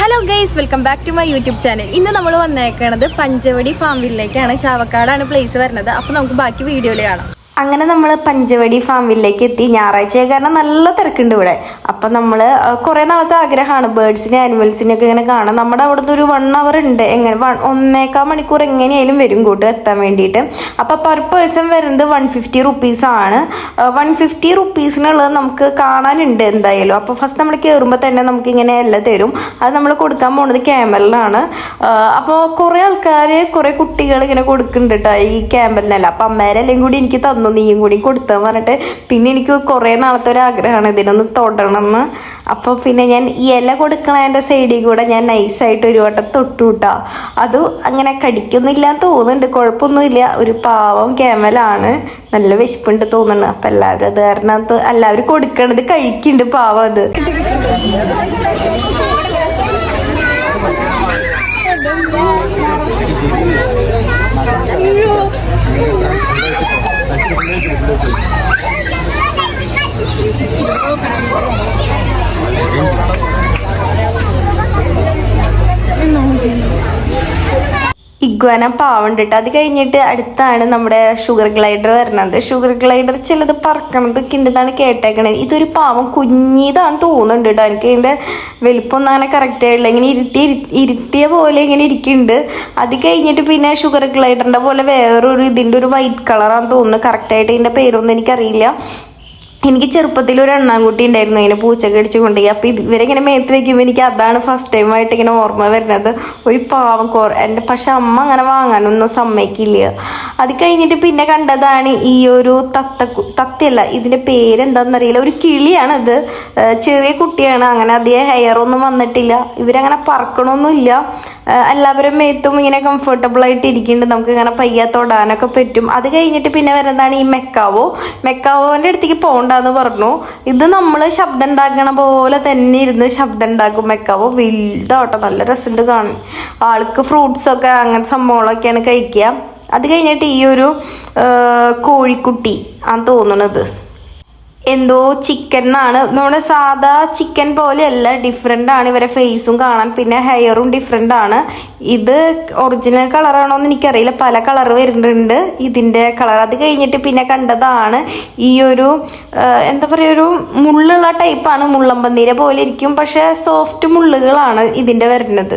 Hello guys welcome back to my YouTube channel ഇന്ന് നമ്മൾ വന്നേക്കണത് പഞ്ചവടി ഫാം ഫാമിലേക്കാണ് ചാവക്കാടാണ് പ്ലേസ് വരുന്നത്. അപ്പോൾ നമുക്ക് ബാക്കി വീഡിയോയിൽ കാണാം. അങ്ങനെ നമ്മൾ പഞ്ചവടി ഫാമിലേക്ക് എത്തി. ഞായറാഴ്ച കാരണം നല്ല തിരക്കുണ്ട് ഇവിടെ. അപ്പം നമ്മൾ കുറേ നാളത്തെ ആഗ്രഹമാണ്. ബേർഡ്സിനെ ആനിമൽസിനെയൊക്കെ ഇങ്ങനെ കാണാം നമ്മുടെ അവിടുന്ന് ഒരു വൺ അവർ ഉണ്ട്. എങ്ങനെ വൺ ഒന്നേക്കാൾ മണിക്കൂർ എങ്ങനെയായാലും വരും കൂട്ട് എത്താൻ വേണ്ടിയിട്ട്. അപ്പോൾ പെർ പേഴ്സൺ വരുന്നത് വൺ ഫിഫ്റ്റി റുപ്പീസാണ് വൺ ഫിഫ്റ്റി റുപ്പീസിനുള്ളത് നമുക്ക് കാണാനുണ്ട് എന്തായാലും. അപ്പോൾ ഫസ്റ്റ് നമ്മൾ കയറുമ്പോൾ തന്നെ നമുക്ക് ഇങ്ങനെ എല്ലാം തരും. അത് നമ്മൾ കൊടുക്കാൻ പോകുന്നത് ക്യാമലിനാണ് അപ്പോൾ കുറേ ആൾക്കാർ കുറേ കുട്ടികൾ ഇങ്ങനെ കൊടുക്കുന്നുണ്ട് കേട്ടോ ഈ ക്യാമ്പലിനല്ല അപ്പം അമ്മേരെല്ലാം കൂടി എനിക്ക് തന്നു നീയും കൂടി കൊടുത്താൽ പറഞ്ഞിട്ട് പിന്നെ എനിക്ക് കുറേ നാളത്തെ ഒരു ആഗ്രഹമാണ് ഇതിനൊന്ന് തൊടണമെന്ന് അപ്പോൾ പിന്നെ ഞാൻ ഇല കൊടുക്കണതിന്റെ സൈഡിൽ കൂടെ ഞാൻ നൈസായിട്ട് ഒരു വട്ടം തൊട്ടു കിട്ടാ അത് അങ്ങനെ കടിക്കുന്നില്ല തോന്നുന്നുണ്ട്. കുഴപ്പമൊന്നുമില്ല ഒരു പാവം ക്യാമലാണ് നല്ല വിശപ്പുണ്ട് തോന്നുന്നു. അപ്പം എല്ലാവരും അത് കാരണം എല്ലാവരും കൊടുക്കണത് കഴിക്കുന്നുണ്ട് പാവം അത്. No, ഇഗ്വന പാവുണ്ട് കേട്ടോ അത് കഴിഞ്ഞിട്ട് അടുത്താണ് നമ്മുടെ ഷുഗർ ഗ്ലൈഡർ വരുന്നത്. ഷുഗർ ഗ്ലൈഡർ ചിലത് പറക്കണതൊക്കെ ഉണ്ടെന്നാണ് കേട്ടേക്കണത് ഇതൊരു പാവം കുഞ്ഞിതാണ് തോന്നുന്നുണ്ട് കേട്ടോ എനിക്ക് ഇതിന്റെ വലിപ്പമൊന്നും അങ്ങനെ കറക്റ്റായിട്ടില്ല ഇങ്ങനെ ഇരുത്തി ഇരി- ഇരുത്തിയ പോലെ ഇങ്ങനെ ഇരിക്കുന്നുണ്ട്. അത് കഴിഞ്ഞിട്ട് പിന്നെ ഷുഗർ ഗ്ലൈഡറിന്റെ പോലെ വേറൊരു ഇതിന്റെ ഒരു വൈറ്റ് കളറാണെന്ന് തോന്നുന്നു. കറക്റ്റായിട്ട് ഇതിന്റെ പേരൊന്നും എനിക്കറിയില്ല. എനിക്ക് ചെറുപ്പത്തിൽ ഒരു എണ്ണാൻകുട്ടി ഉണ്ടായിരുന്നു. ഇങ്ങനെ പൂച്ച കടിച്ചു കൊണ്ടുപോയി. അപ്പോൾ ഇവരിങ്ങനെ മേത്ത് വെക്കുമ്പോൾ എനിക്ക് അതാണ് ഫസ്റ്റ് ടൈം ആയിട്ട് ഇങ്ങനെ ഓർമ്മ വരുന്നത്. ഒരു പാവം കോർ എന്റെ പക്ഷെ അമ്മ അങ്ങനെ വാങ്ങാനൊന്നും സമ്മതിക്കില്ല. അത് കഴിഞ്ഞിട്ട് പിന്നെ കണ്ടതാണ് ഈ ഒരു തത്ത കു- തത്തയല്ല ഇതിന്റെ പേരെന്താണെന്നറിയില്ല ഒരു കിളിയാണത്. ചെറിയ കുട്ടിയാണ്. അങ്ങനെ അധികം ഹെയർ ഒന്നും വന്നിട്ടില്ല. ഇവരങ്ങനെ പറക്കണമൊന്നുമില്ല എല്ലാവരും മേത്തും ഇങ്ങനെ കംഫർട്ടബിൾ ആയിട്ട് ഇരിക്കുന്നുണ്ട്. നമുക്ക് ഇങ്ങനെ പയ്യ തൊടാനൊക്കെ പറ്റും. അത് കഴിഞ്ഞിട്ട് പിന്നെ വരുന്നതാണ് ഈ മെക്കാവോ. മെക്കാവോന്റെ അടുത്തേക്ക് പോകണ്ടെന്ന് പറഞ്ഞു. ഇത് നമ്മൾ ശബ്ദം ഉണ്ടാക്കണ പോലെ തന്നെ ഇരുന്ന് ശബ്ദം ഉണ്ടാക്കും മെക്കാവോ വലുതാവട്ടെ നല്ല രസമുണ്ട് കാണാൻ. ആൾക്ക് ഫ്രൂട്ട്സൊക്കെ അങ്ങനത്തെ സംഭവങ്ങളൊക്കെയാണ് കഴിക്കുക. അത് കഴിഞ്ഞിട്ട് ഈ ഒരു കോഴിക്കുട്ടി ആണ് തോന്നുന്നത് എന്തോ ചിക്കൻ എന്നാണ് നമ്മുടെ സാധാ ചിക്കൻ പോലെയല്ല ഡിഫറെന്റ് ആണ് ഇവരെ ഫേസും കാണാൻ. പിന്നെ ഹെയറും ഡിഫറെന്റ് ആണ്. ഇത് ഒറിജിനൽ കളറാണോ എന്ന് എനിക്കറിയില്ല. പല കളർ വരുന്നുണ്ട്. ഇതിന്റെ കളർ അത് കഴിഞ്ഞിട്ട് പിന്നെ കണ്ടതാണ്. ഈ ഒരു എന്താ പറയുക ഒരു മുള്ളുള്ള ടൈപ്പാണ് മുള്ളമ്പന്നീര പോലെ ഇരിക്കും. പക്ഷേ സോഫ്റ്റ് മുള്ളുകളാണ് ഇതിന്റെ വരുന്നത്.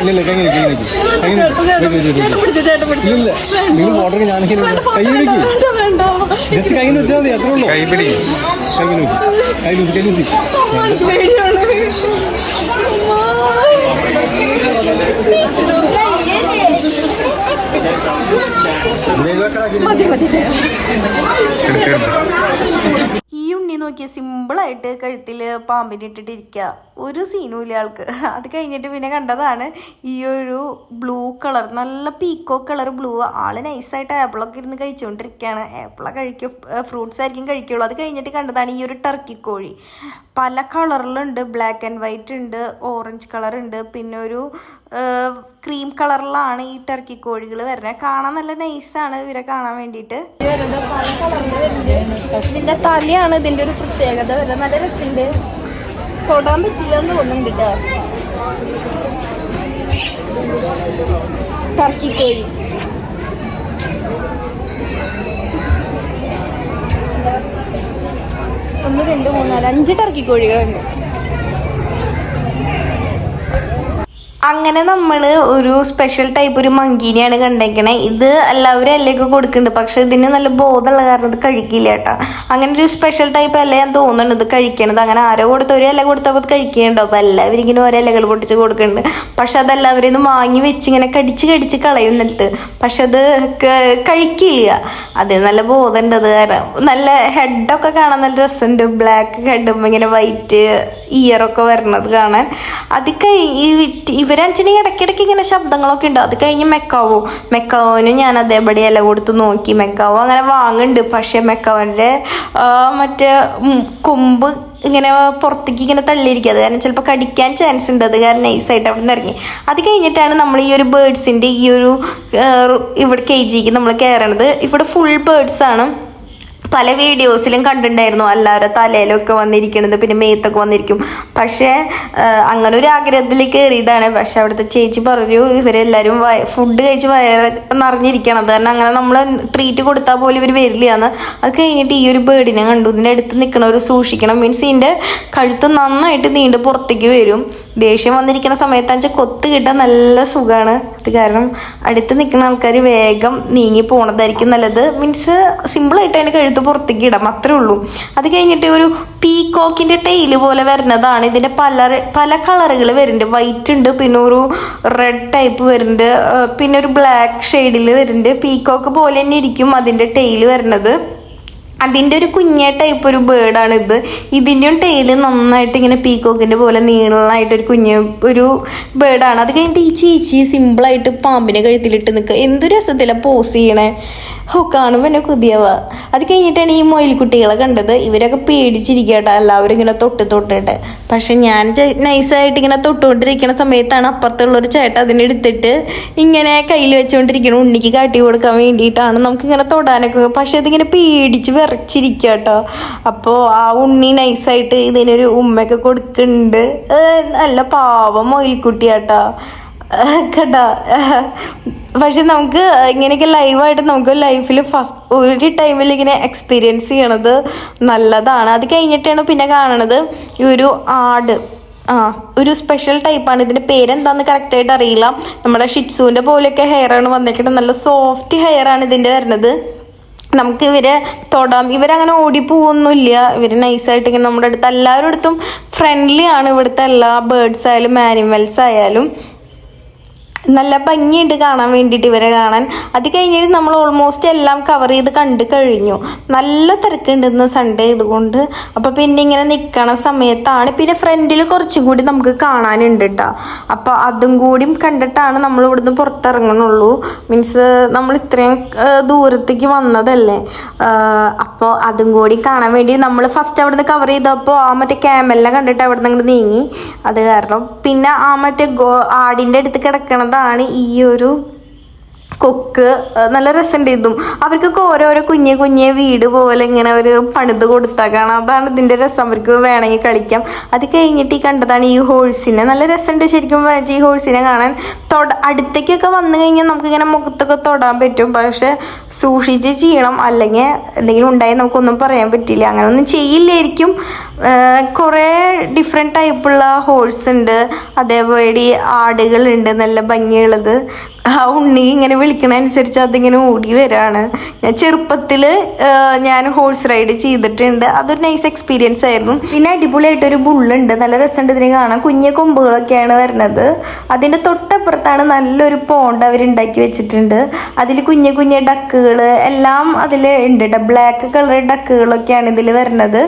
ഇല്ല കൈ കൈ കൈ. നിങ്ങൾ ഓർഡർ ഞാനിങ്ങനെ കൈ വെക്ക് ജസ്റ്റ് കൈ വെച്ചാൽ മതി അത്രേ ഉള്ളൂ. കൈ പിടി. കൈ വെച്ച് കൈ ലൂസി കൈ ലൂസി ഈ ഉണ്ണി നോക്കിയ സിമ്പിളായിട്ട് കഴുത്തിൽ പാമ്പിനെ ഇട്ടിട്ടിരിക്കുക ഒരു സീനും ഇല്ല ആൾക്ക്. അത് കഴിഞ്ഞിട്ട് പിന്നെ കണ്ടതാണ് ഈ ഒരു ബ്ലൂ കളർ നല്ല പീക്കോ കളർ ബ്ലൂ ആൾ നൈസായിട്ട് ആപ്പിളൊക്കെ ഇരുന്ന് കഴിച്ചുകൊണ്ടിരിക്കുകയാണ് ആപ്പിള കഴിക്കും ഫ്രൂട്ട്സ് ആയിരിക്കും കഴിക്കുള്ളൂ. അത് കഴിഞ്ഞിട്ട് കണ്ടതാണ് ഈ ഒരു ടർക്കി കോഴി. പല കളറിലുണ്ട് ബ്ലാക്ക് ആൻഡ് വൈറ്റ് ഉണ്ട് ഓറഞ്ച് കളർ ഉണ്ട്. പിന്നെ ഒരു ക്രീം കളറിലാണ് ഈ ടർക്കി കോഴികൾ വരുന്നത് കാണാൻ നല്ല നൈസാണ് ഇവരെ കാണാൻ വേണ്ടിയിട്ട്. ഇതിന്റെ തലയാണ് ഇതിന്റെ ഒരു പ്രത്യേകത. വരുന്നത് നല്ല രസമുണ്ട്. തൊടാൻ പറ്റില്ല എന്ന് തോന്നുന്നുണ്ട് ടർക്കി കോഴി. ഒന്ന് രണ്ട് മൂന്നാൽ നാല് അഞ്ച് ടർക്കി കോഴികളുണ്ട്. അങ്ങനെ നമ്മൾ ഒരു സ്പെഷ്യൽ ടൈപ്പ് ഒരു മങ്കീനെയാണ് കണ്ടേക്കണേ. ഇത് എല്ലാവരും അല്ലേക്ക് കൊടുക്കുന്നുണ്ട്. പക്ഷെ ഇതിന് നല്ല ബോധമുള്ള കാരണം ഇത് കഴിക്കില്ല കേട്ടോ. അങ്ങനെ ഒരു സ്പെഷ്യൽ ടൈപ്പ് അല്ല ഞാൻ തോന്നുന്നുണ്ട് ഇത് കഴിക്കണത്. അങ്ങനെ ആരോ കൊടുത്ത ഒരു ഇല കൊടുത്തപ്പോൾ കഴിക്കുന്നുണ്ടോ. അപ്പോൾ എല്ലാവരും ഇങ്ങനെ ഓരോ ഇലകൾ പൊട്ടിച്ച് കൊടുക്കുന്നുണ്ട്. പക്ഷെ അതെല്ലാവരും ഇത് വാങ്ങി വെച്ച് ഇങ്ങനെ കടിച്ച് കടിച്ച് കളയുന്നിട്ട് പക്ഷെ അത് കഴിക്കില്ല. അത് നല്ല ബോധമുണ്ട് അത് കാരണം. നല്ല ഹെഡൊക്കെ കാണാൻ നല്ല രസമുണ്ട്. ബ്ലാക്ക് ഹെഡും ഇങ്ങനെ വൈറ്റ് ഇയറൊക്കെ വരണത് കാണാൻ. അത് കഴിഞ്ഞ് ഇവരഞ്ചിനെങ്കിൽ ഇടയ്ക്കിടയ്ക്ക് ഇങ്ങനെ ശബ്ദങ്ങളൊക്കെ ഉണ്ട്. അത് കഴിഞ്ഞ് മെക്കാവോ. മെക്കാവോന് ഞാൻ അതേപടി ഇല കൊടുത്ത് നോക്കി. മെക്കാവോ അങ്ങനെ വാങ്ങുന്നുണ്ട് പക്ഷെ മെക്കാവോന്റെ മറ്റേ കൊമ്പ് ഇങ്ങനെ പുറത്തേക്ക് ഇങ്ങനെ തള്ളിയിരിക്കുക അത് കാരണം ചിലപ്പോൾ കടിക്കാൻ ചാൻസ് ഉണ്ട്. അത് കാരണം നൈസായിട്ട് അവിടെ നിന്ന് ഇറങ്ങി. അത് കഴിഞ്ഞിട്ടാണ് നമ്മൾ ഈ ഒരു ബേഡ്സിന്റെ ഈ ഒരു ഇവിടെ കെ ജിക്ക് നമ്മൾ കയറണത് ഇവിടെ ഫുൾ ബേഡ്സ് ആണ്. പല വീഡിയോസിലും കണ്ടിട്ടുണ്ടായിരുന്നു. എല്ലാവരുടെ തലയിലൊക്കെ വന്നിരിക്കണത് പിന്നെ മേത്തൊക്കെ വന്നിരിക്കും. പക്ഷേ അങ്ങനെ ഒരു ആഗ്രഹത്തിൽ കയറിയതാണ് പക്ഷെ അവിടുത്തെ ചേച്ചി പറഞ്ഞു ഇവരെല്ലാവരും ഫുഡ് കഴിച്ച് വയറ് നിറഞ്ഞിരിക്കണം. അത് കാരണം അങ്ങനെ നമ്മൾ ട്രീറ്റ് കൊടുത്താൽ പോലും ഇവർ വരില്ലയെന്ന് അത് കഴിഞ്ഞിട്ട് ഈ ഒരു ബേഡിനെ കണ്ടു. ഇതിന്റെ അടുത്ത് നിൽക്കണവർ സൂക്ഷിക്കണം. മീൻസ് ഇതിന്റെ കഴുത്ത് നന്നായിട്ട് നീണ്ട് പുറത്തേക്ക് വരും. ദേഷ്യം വന്നിരിക്കുന്ന സമയത്ത് അഞ്ച കൊത്ത് കിട്ടാൻ നല്ല സുഖമാണ് അത് കാരണം അടുത്ത് നിൽക്കുന്ന ആൾക്കാർ വേഗം നീങ്ങി പോണതായിരിക്കും നല്ലത്. മീൻസ് സിമ്പിളായിട്ട് അതിന്റെ കഴുത്ത് പുറത്തേക്ക് ഇടാം അത്രേ ഉള്ളൂ. അത് കഴിഞ്ഞിട്ട് ഒരു പീകോക്കിന്റെ ടെയിൽ പോലെ വരുന്നതാണ്. ഇതിന്റെ പല പല കളറുകൾ വരുന്നുണ്ട്. വൈറ്റ് ഉണ്ട് പിന്നെ ഒരു റെഡ് ടൈപ്പ് വരുന്നുണ്ട്. പിന്നെ ഒരു ബ്ലാക്ക് ഷെയ്ഡിൽ വരുന്നുണ്ട്. പീകോക്ക് പോലെ തന്നെ ഇരിക്കും അതിന്റെ ടെയിൽ വരുന്നത്. അതിന്റെ ഒരു കുഞ്ഞേ ടൈപ്പ് ഒരു ബേർഡാണ് ഇത്. ഇതിന്റെയും ടെയിൽ നന്നായിട്ട് ഇങ്ങനെ പീക്കോക്കിന്റെ പോലെ നീളമായിട്ട് ഒരു കുഞ്ഞ് ഒരു ബേർഡാണ് അത് കഴിഞ്ഞിട്ട് ഈ ചീച്ചി സിമ്പിളായിട്ട് പാമ്പിനെ കഴുത്തിലിട്ട് നിൽക്കുക. എന്ത് രസത്തിലാണ് പോസ് ചെയ്യണേ. ഓ കാണുമ്പോൾ എന്നെ കുതിയവ. അത് കഴിഞ്ഞിട്ടാണ് ഈ മൊയിൽക്കുട്ടികളെ കണ്ടത്. ഇവരൊക്കെ പേടിച്ചിരിക്കട്ടെ എല്ലാവരും ഇങ്ങനെ തൊട്ട് തൊട്ടിട്ട്. പക്ഷെ ഞാൻ നൈസായിട്ട് ഇങ്ങനെ തൊട്ടുകൊണ്ടിരിക്കുന്ന സമയത്താണ് അപ്പുറത്തുള്ള ഒരു ചേട്ടൻ അതിനെ എടുത്തിട്ട് ഇങ്ങനെ കയ്യിൽ വെച്ചുകൊണ്ടിരിക്കണം ഉണ്ണിക്ക് കാട്ടി കൊടുക്കാൻ വേണ്ടിയിട്ടാണ് നമുക്കിങ്ങനെ തൊടാനൊക്കെ. പക്ഷെ അതിങ്ങനെ പേടിച്ച് വിറച്ചിരിക്കട്ടോ അപ്പോ അപ്പോൾ ആ ഉണ്ണി നൈസായിട്ട് ഇതിനൊരു ഉമ്മയൊക്കെ കൊടുക്കുന്നുണ്ട്. നല്ല പാവം മൊയിൽക്കുട്ടിയാട്ടോ കേട്ടോ. പക്ഷെ നമുക്ക് ഇങ്ങനെയൊക്കെ ലൈവായിട്ട് നമുക്ക് ലൈഫിൽ ഫസ്റ്റ് ഒരു ടൈമിൽ ഇങ്ങനെ എക്സ്പീരിയൻസ് ചെയ്യണത് നല്ലതാണ്. അത് കഴിഞ്ഞിട്ടാണ് പിന്നെ കാണണത് ഈ ഒരു ആട്. ആ ഒരു സ്പെഷ്യൽ ടൈപ്പാണ് ഇതിന്റെ പേരെന്താന്ന് കറക്റ്റായിട്ട് അറിയില്ല. നമ്മുടെ ഷിറ്റ്സുവിന്റെ പോലെയൊക്കെ ഹെയറാണ് വന്നേക്കുന്നത് നല്ല സോഫ്റ്റ് ഹെയറാണ് ഇതിന്റെ വരുന്നത്. നമുക്ക് ഇവരെ തൊടാം. ഇവരങ്ങനെ ഓടിപ്പോവൊന്നുമില്ല. ഇവർ നൈസായിട്ട് ഇങ്ങനെ നമ്മുടെ അടുത്ത് എല്ലാവരുടെ അടുത്തും ഫ്രണ്ട്ലി ആണ് ഇവിടുത്തെ എല്ലാ ബേർഡ്സ് ആയാലും ആനിമൽസ് ആയാലും. നല്ല ഭംഗിയുണ്ട് കാണാൻ വേണ്ടിയിട്ട് ഇവരെ കാണാൻ. അത് കഴിഞ്ഞിട്ട് നമ്മൾ ഓൾമോസ്റ്റ് എല്ലാം കവർ ചെയ്ത് കണ്ടു കഴിഞ്ഞു. നല്ല തിരക്കുണ്ട് ഇന്ന് സൺഡേ ഇതുകൊണ്ട് അപ്പോൾ പിന്നെ ഇങ്ങനെ നിൽക്കണ സമയത്താണ് പിന്നെ ഫ്രണ്ടിൽ കുറച്ചും കൂടി നമുക്ക് കാണാനുണ്ട് കേട്ടോ അപ്പോൾ അതും കൂടിയും കണ്ടിട്ടാണ് നമ്മൾ ഇവിടുന്ന് പുറത്തിറങ്ങണുള്ളൂ മീൻസ് നമ്മൾ ഇത്രയും ദൂരത്തേക്ക് വന്നതല്ലേ. അപ്പോൾ അതും കൂടി കാണാൻ വേണ്ടി നമ്മൾ ഫസ്റ്റ് അവിടുന്ന് കവർ ചെയ്തപ്പോൾ ആ മറ്റേ ക്യാമലിനെ കണ്ടിട്ട് അവിടെ നിന്ന് നീങ്ങി. അത് കാരണം പിന്നെ ആ മറ്റേ ആടിന്റെ അടുത്ത് കിടക്കണതാണ് ഈ ഒരു കൊക്ക് നല്ല രസമുണ്ട് ഇതും. അവർക്കൊക്കെ ഓരോരോ കുഞ്ഞെ കുഞ്ഞെ വീട് പോലെ ഇങ്ങനെ ഒരു പണിത് കൊടുത്താക്കാണ് അതാണ് ഇതിന്റെ രസം. അവർക്ക് വേണമെങ്കിൽ കളിക്കാം. അത് കഴിഞ്ഞിട്ട് ഈ കണ്ടതാണ് ഈ ഹോഴ്സിനെ. നല്ല രസമുണ്ട് ശരിക്കും വെച്ചാൽ ഈ ഹോഴ്സിനെ കാണാൻ. തൊട അടുത്തേക്കൊക്കെ വന്നു കഴിഞ്ഞാൽ നമുക്കിങ്ങനെ മുഖത്തൊക്കെ തൊടാൻ പറ്റും. പക്ഷെ സൂക്ഷിച്ച് ചെയ്യണം. അല്ലെങ്കിൽ എന്തെങ്കിലും ഉണ്ടായി നമുക്കൊന്നും പറയാൻ പറ്റില്ല. അങ്ങനെ ഒന്നും ചെയ്യില്ലായിരിക്കും കുറേ ഡിഫറെന്റ് ടൈപ്പുള്ള ഹോഴ്സ് ഉണ്ട്. അതേപോലെ ആടുകളുണ്ട്. നല്ല ഭംഗിയുള്ളത്. ആ ഉണ്ണി ഇങ്ങനെ വിളിക്കണ അനുസരിച്ച് അതിങ്ങനെ ഓടി വരാണ്. ഞാൻ ചെറുപ്പത്തിൽ ഞാൻ ഹോഴ്സ് റൈഡ് ചെയ്തിട്ടുണ്ട്. അതൊരു നൈസ് എക്സ്പീരിയൻസ് ആയിരുന്നു. പിന്നെ അടിപൊളിയായിട്ടൊരു ബുള്ളുണ്ട് നല്ല രസമുണ്ട് ഇതിനെ കാണാൻ. കുഞ്ഞ കൊമ്പുകളൊക്കെയാണ് വരുന്നത്. അതിന്റെ തൊട്ടപ്പുറത്താണ് നല്ലൊരു പോണ്ട് അവരുണ്ടാക്കി വെച്ചിട്ടുണ്ട്. അതിൽ കുഞ്ഞു കുഞ്ഞു ഡക്കുകൾ എല്ലാം അതിൽ ഉണ്ട്. ബ്ലാക്ക് കളർ ഡക്കുകളൊക്കെയാണ് ഇതിൽ വരുന്നത്.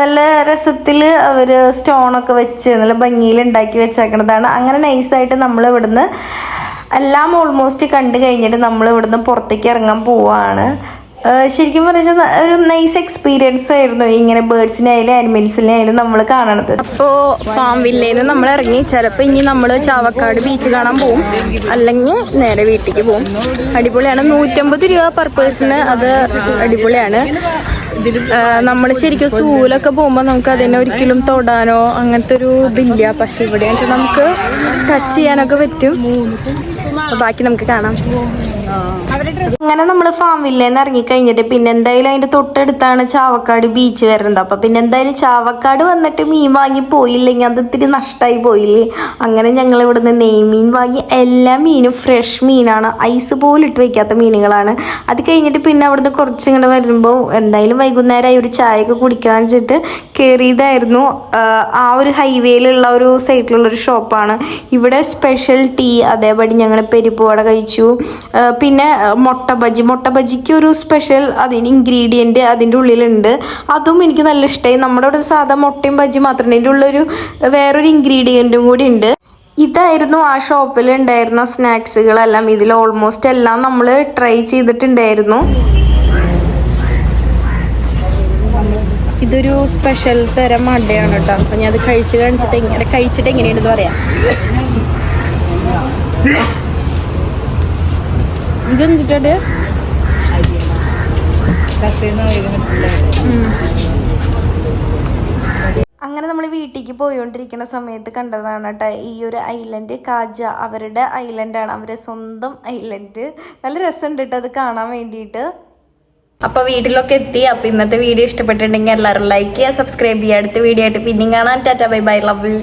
നല്ല രസത്തിൽ അവർ സ്റ്റോണൊക്കെ വെച്ച് നല്ല ഭംഗിയിൽ ഉണ്ടാക്കി വെച്ചേക്കണതാണ്. അങ്ങനെ നൈസായിട്ട് നമ്മൾ ഇവിടുന്ന് എല്ലാം ഓൾമോസ്റ്റ് കണ്ടു കഴിഞ്ഞിട്ട് നമ്മൾ ഇവിടുന്ന് പുറത്തേക്ക് ഇറങ്ങാൻ പോവാണ്. ശരിക്കും പറഞ്ഞാൽ ഒരു നൈസ് എക്സ്പീരിയൻസ് ആയിരുന്നു ഇങ്ങനെ ബേർഡ്സിനായാലും ആനിമൽസിനായാലും നമ്മൾ കാണണത്. അപ്പോൾ ഫാം വില്ലേന്ന് നമ്മൾ ഇറങ്ങി. ചിലപ്പോൾ ഇനി നമ്മൾ ചാവക്കാട് ബീച്ച് കാണാൻ പോവും. അല്ലെങ്കിൽ നേരെ വീട്ടിലേക്ക് പോവും. അടിപൊളിയാണ്. നൂറ്റമ്പത് രൂപ പെർ പേഴ്സണ് അത് അടിപൊളിയാണ്. നമ്മൾ ശരിക്കും സൂലൊക്കെ പോകുമ്പോൾ നമുക്ക് അതിനെ ഒരിക്കലും തൊടാനോ അങ്ങനത്തെ ഒരു ഇതില്ല. പക്ഷെ ഇവിടെ നമുക്ക് ടച്ച് ചെയ്യാനൊക്കെ പറ്റും. ബാക്കി നമുക്ക് കാണാം. അങ്ങനെ നമ്മൾ ഇറങ്ങി കഴിഞ്ഞിട്ട് പിന്നെ എന്തായാലും അതിന്റെ തൊട്ടടുത്താണ് ചാവക്കാട് ബീച്ച് വരുന്നത്. അപ്പൊ പിന്നെ എന്തായാലും ചാവക്കാട് വന്നിട്ട് മീൻ വാങ്ങി പോയില്ലെങ്കിൽ അത് ഇത്തിരി നഷ്ടമായി പോയില്ലേ? അങ്ങനെ ഞങ്ങൾ ഇവിടുന്ന് നെയ്മീൻ വാങ്ങി എല്ലാ മീനും ഫ്രഷ് മീനാണ്. ഐസ് പോലും ഇട്ട് വെക്കാത്ത മീനുകളാണ്. അത് കഴിഞ്ഞിട്ട് പിന്നെ അവിടുന്ന് കുറച്ച് ഇങ്ങനെ വരുമ്പോൾ എന്തായാലും വൈകുന്നേരമായി ഒരു ചായയൊക്കെ കുടിക്കാൻ വെച്ചിട്ട് കയറിയതായിരുന്നു ആ ഒരു ഹൈവേയിലുള്ള ഒരു സൈഡിലുള്ള ഒരു ഷോപ്പാണ് ഇവിടെ സ്പെഷ്യൽ ടീ അതേപടി ഞങ്ങൾ പരിപ്പ് വട കഴിച്ചു പിന്നെ മുട്ട ബജി മുട്ട ബജിക്ക് ഒരു സ്പെഷ്യൽ അതിന് ഇൻഗ്രീഡിയന്റ് അതിന്റെ ഉള്ളിലുണ്ട്. അതും എനിക്ക് നല്ല ഇഷ്ടമായി നമ്മുടെ ഇവിടെ സാധാ മുട്ടയും ബജി മാത്രമേ ഇതിന്റെ ഉള്ളൊരു വേറൊരു ഇൻഗ്രീഡിയന്റും കൂടി ഉണ്ട്. ഇതായിരുന്നു ആ ഷോപ്പിൽ ഉണ്ടായിരുന്ന സ്നാക്സുകളെല്ലാം ഇതിൽ ഓൾമോസ്റ്റ് എല്ലാം നമ്മൾ ട്രൈ ചെയ്തിട്ടുണ്ടായിരുന്നു. ഇതൊരു സ്പെഷ്യൽ തരം അടയാണ് കേട്ടോ. അപ്പം ഞാൻ അത് കഴിച്ച് കാണിച്ചിട്ട് എങ്ങനെ കഴിച്ചിട്ട് എങ്ങനെയുണ്ടെന്ന് പറയാം. ഇതെന്തിട്ടേ അങ്ങനെ നമ്മൾ വീട്ടിലേക്ക് പോയോണ്ടിരിക്കുന്ന സമയത്ത് കണ്ടതാണ് കേട്ടോ ഈ ഒരു ഐലൻഡ് കാജ. അവരുടെ ഐലൻഡാണ് അവരുടെ സ്വന്തം ഐലൻഡ് നല്ല രസമുണ്ട് കേട്ടോ അത് കാണാൻ വേണ്ടിയിട്ട് അപ്പൊ വീട്ടിലൊക്കെ എത്തി. അപ്പൊ ഇന്നത്തെ വീഡിയോ ഇഷ്ടപ്പെട്ടിട്ടുണ്ടെങ്കിൽ എല്ലാവരും ലൈക്ക് ചെയ്യുക സബ്സ്ക്രൈബ് ചെയ്യുക. അടുത്ത വീഡിയോ ആയിട്ട് പിന്നെ കാണാൻ tata bye bye. Love you